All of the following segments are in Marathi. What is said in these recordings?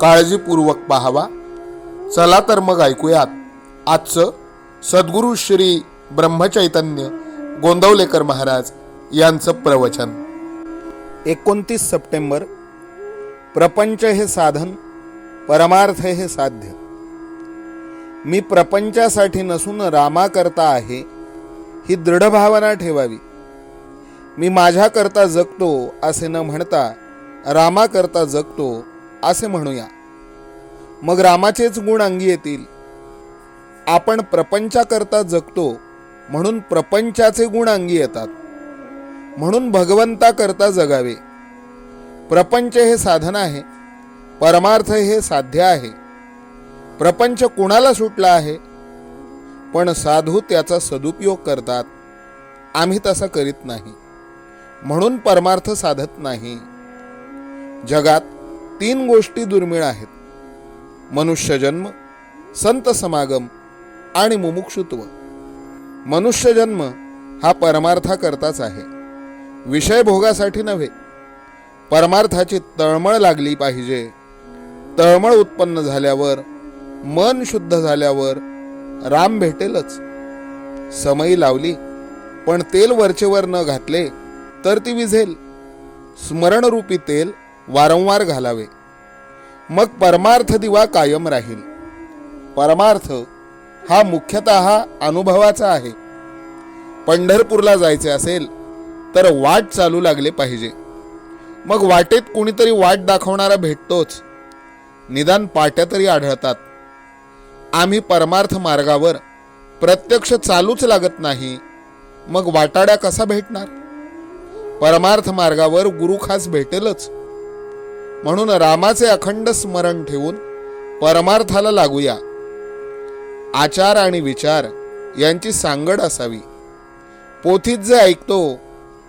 काळजीपूर्वक पाहावा. चला तर मग ऐकूयात. आजचं सद्गुरू श्री ब्रह्मचैतन्य गोंदवलेकर महाराज यांचं प्रवचन. एकोणतीस सप्टेंबर प्रपंच हे साधन परमार्थ हे साध्य. मी प्रपंचासाठी नसून रामाकरता आहे ही दृढ भावना ठेवावी. मी माझ्याकरता जगतो असे न म्हणता रामाकरता जगतो असे म्हणूया. मग रामाचेच गुण अंगी येतील. आपण प्रपंचाकरता जगतो म्हणून प्रपंचाचे गुण अंगी येतात. म्हणून भगवंताकरता जगावे. प्रपंच हे साधन आहे परमार्थ हे साध्य आहे. प्रपंच कुणाला सुटला आहे? पण साधू त्याचा सदुपयोग करतात. आम्ही तसा करीत नाही म्हणून परमार्थ साधत नाही. जगात तीन गोष्टी दुर्मिळ आहेत. मनुष्यजन्म संत समागम आणि मुमुक्षुत्व. मनुष्यजन्म हा परमार्थाकरताच आहे. विषय भोगासाठी नव्हे. परमार्थाची तळमळ लागली पाहिजे. तळमळ उत्पन्न झाल्यावर मन शुद्ध झाल्यावर राम भेटेलच. समयी लावली पण तेल वरचेवर न घातले तर ती विझेल. स्मरणरूपी तेल वारंवार घालावे. मग परमार्थ दिवा कायम राहील. परमार्थ हा मुख्यतः अनुभवाचा आहे. पंढरपूरला जायचे असेल तर वाट चालू लागले पाहिजे. मग वाटेत कुणीतरी वाट दाखवणारा भेटतोच. निदान पाट्या तरी आढळतात. आम्ही परमार्थ मार्गावर प्रत्यक्ष चालूच लागत नाही. मग वाटाड्या कसा भेटणार? परमार्थ मार्गावर गुरु खास भेटेलच. म्हणून रामाचे अखंड स्मरण ठेवून परमार्थाला लागूया. आचार आणि विचार यांची सांगड असावी. पोथीत जे ऐकतो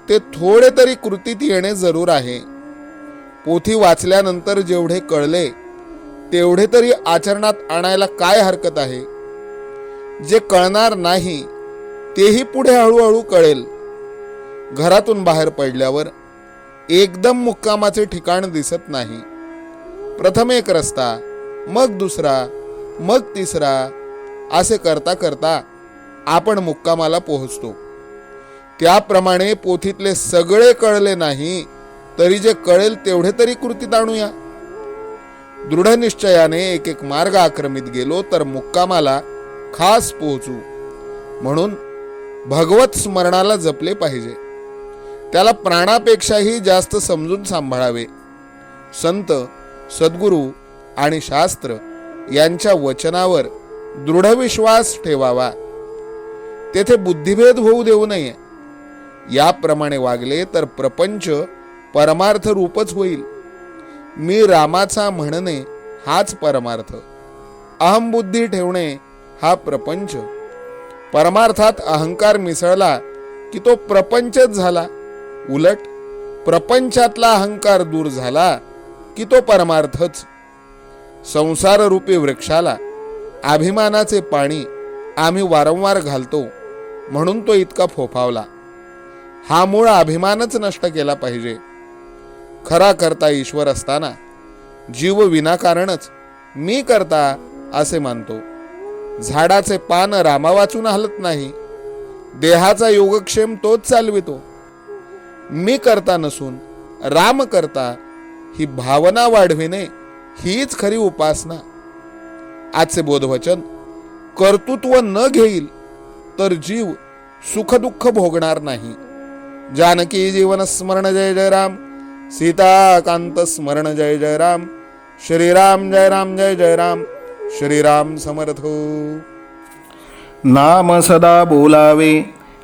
ते थोडे तरी कृतीत येणे जरूर आहे. पोथी वाचल्यानंतर जेवढे कळले तेवढे तरी आचरणात आणायला काय हरकत आहे? जे कळणार नाही तेही पुढे हळूहळू कळेल. घरातून बाहेर पडल्यावर एकदम मुक्कामाचे ठिकाण दिसत नाही. प्रथम एक रस्ता मग दुसरा मग तिसरा असे करता करता आपण मुक्कामाला पोहोचतो. त्याप्रमाणे पोथीतले सगळे कळले नाही तरी जे कळेल तेवढे तरी कृतीत आणूया. दृढनिश्चयाने एक एक मार्ग आक्रमित गेलो तर मुक्कामाला खास पोहोचू. म्हणून भगवत स्मरणाला जपले पाहिजे. त्याला प्राणापेक्षाही जास्त समजून सांभाळावे. संत सद्गुरू आणि शास्त्र यांच्या वचनावर दृढ विश्वास ठेवावा. तेथे बुद्धिभेद होऊ देऊ नये. याप्रमाणे वागले तर प्रपंच परमार्थ रूपच होईल. मी रामाचा म्हणणे हाच परमार्थ. अहमबुद्धी ठेवणे हा प्रपंच. परमार्थात अहंकार मिसळला की तो प्रपंचच झाला. उलट प्रपंचातला अहंकार दूर झाला की तो परमार्थच. संसाररूपी वृक्षाला अभिमानाचे पाणी आम्ही वारंवार घालतो म्हणून तो इतका फोफावला. हा मूळ अभिमानच नष्ट केला पाहिजे. खरा करता ईश्वर असताना जीव विनाकारणच मी करता असे मानतो. झाडाचे पान रामा वाचून हलत नाही. देहाचा योगक्षेम तोच चालवितो. मी करता नसून राम करता ही भावना वाढविणे हीच खरी उपासना. आजचे बोधवचन कर्तृत्व न घेईल तर जीव सुखदुःख भोगणार नाही. जानकी जीवन स्मरण जय जय राम सीताकांत स्मरण जय जय राम श्रीराम जय राम जय जय राम श्रीराम समर्थ हो. नाम सदा बोलावे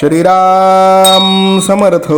श्रीराम समर्थ।